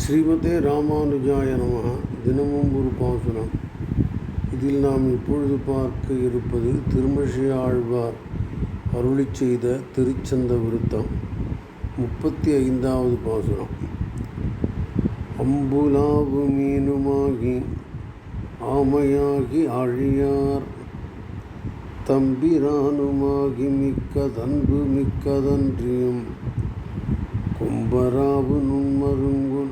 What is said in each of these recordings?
ஸ்ரீமதே ராமானுஜாய நம தினமும் ஒரு பாசுரம். இதில் நாம் இப்பொழுது பார்க்க இருப்பது திருமஷி ஆழ்வார் அருளி செய்த திருச்சந்த விருத்தம். முப்பத்தி ஐந்தாவது பாசுரம். அம்புலாவு மீனுமாகி ஆமையாகி அழியார். தம்பிரானுமாகி மிக்கதன்பு மிக்கதன்றியும் கும்பராவு நுண்மருங்குள்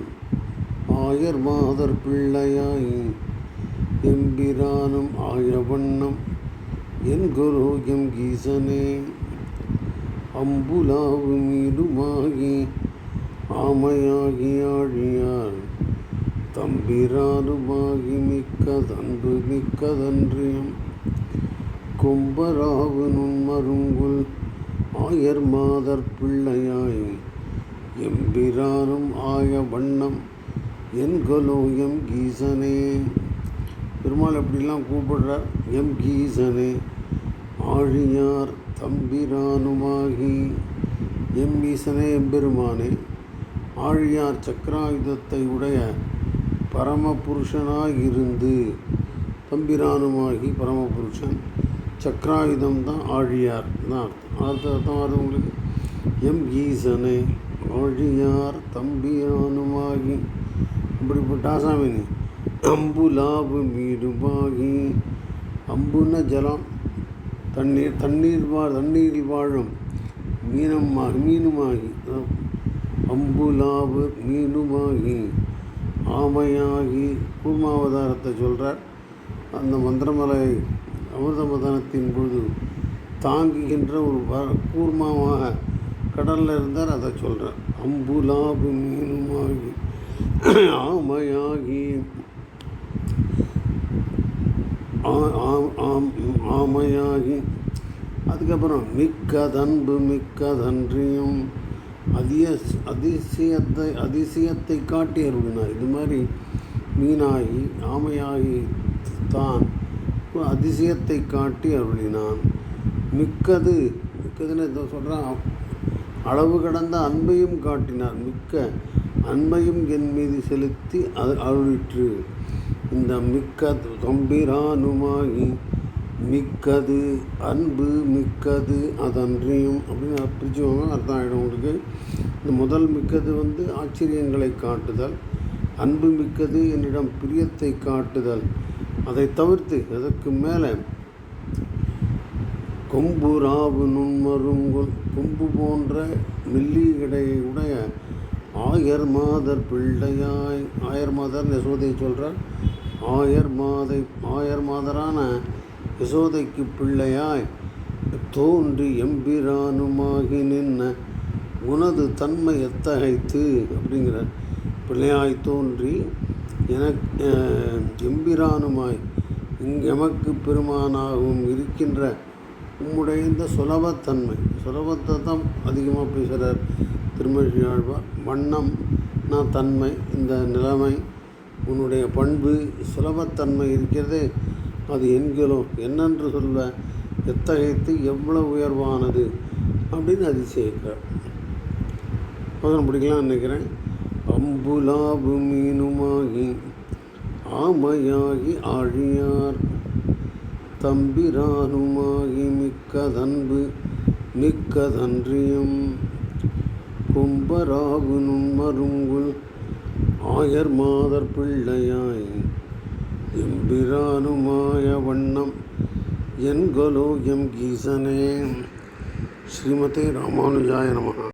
ஆயர் மாதர் பிள்ளையாய் எம்பிரானும் ஆயவண்ணம் என் குரு எம் கீசனே. அம்புலாவு மீதுமாகி ஆமையாகி ஆழியார் தம்பிரானுமாகி மிக்கதன்பு மிக்கதன்றியும் கும்பராவு நுண்மருங்குள் ஆயர் மாதர் பிள்ளையாயும் எம்பிரானும் ஆய வண்ணம் என்கொலோ எம் கீசனே. பெருமாள் எப்படிலாம் கூப்பிடுறார்? எம் கீசனே. ஆழியார் தம்பிரானுமாகி எம் ஈசனே எம்பெருமானே ஆழியார் சக்கராயுதத்தை உடைய பரமபுருஷனாயிருந்து தம்பிரானுமாகி பரமபுருஷன் சக்கராயுதம் தான் ஆழியார். தான் அர்த்தம்? அர்த்தம் வருது உங்களுக்கு? எம் ஈசனே ஆழியார் தம்பியானுமாகி. இப்படிப்பட்ட ஆசாமினி அம்புலாவு மீடுமாகி. அம்புன ஜலம் தண்ணீர் தண்ணீர் வா தண்ணீரில் வாழும் மீனமாகி மீனுமாகி. அம்புலாவு மீனுமாகி. ஆமையாகி. கூர்மாவதாரத்தை சொல்கிறார் அந்த மந்திரமலை அமிர்தமதானத்தின் பொழுது தாங்குகின்ற ஒரு வ கூர்மாவாக கடலில் இருந்தார் அதை சொல்கிறார் அம்புலாபு மீனுமாகி ஆமையாகி ஆமையாகி. அதுக்கப்புறம் மிக்கதன்பு மிக்கதன்றியும் அதிய அதிசயத்தை அதிசயத்தை காட்டி அருளினார். இது மாதிரி மீனாகி ஆமையாகி தான் அதிசயத்தை காட்டி அருளினான். மிக்கது மிக்கதுன்னு சொல்கிறான் அளவு கடந்த அன்பையும் காட்டினார். மிக்க அன்பையும் என் மீது செலுத்தி அது அருளிற்று. இந்த மிக்க தம்பிரானுமாகி மிக்கது அன்பு மிக்கது அதன்றியும் அப்படின்னு பிரிச்சுவாங்க அர்த்தம் ஆகிடும் உங்களுக்கு. இந்த முதல் மிக்கது வந்து ஆச்சரியங்களை காட்டுதல் அன்பு மிக்கது என்னிடம் பிரியத்தை காட்டுதல். அதை தவிர்த்து அதற்கு மேலே கொம்பு ராவு நுண்மருங்குல் கொம்பு போன்ற மெல்லிகடையை உடைய ஆயர் மாதர் பிள்ளையாய் ஆயர் மாதர் யசோதையை சொல்கிறார் ஆயர் மாதை ஆயர் மாதரான யசோதைக்கு பிள்ளையாய் தோன்றி எம்பிரானுமாகி நின்ன உனது தன்மை எத்தகைத்து? அப்படிங்கிறார். பிள்ளையாய் தோன்றி எனக்கு எம்பிரானுமாய் இங் எமக்கு பெருமானாகவும் இருக்கின்ற உம்முடைய இந்த சுலபத்தன்மை சுலபத்தை தான் அதிகமாக பேசுகிறார் திருமணி ஆழ்வார். வண்ணம் நான் தன்மை இந்த நிலைமை உன்னுடைய பண்பு சுலபத்தன்மை இருக்கிறது அது என்கிறோ என்னென்று சொல்ல எத்தகையத்து எவ்வளவு உயர்வானது அப்படின்னு அதிசயிக்கிறார். பதனம் பிடிக்கலாம்னு நினைக்கிறேன். அம்புலாபு மீனுமாகி ஆமையாகி ஆழியார். தம்பிரானுமாகி மிக்கதன்பு மிக்கதன்றியம். கும்பராகுனும் மருங்குள் ஆயர் மாதர் பிள்ளையாய். எம்பிரானுமாய வண்ணம் என்கலோ எம் கீசனே. ஸ்ரீமதே ராமானுஜாய நம.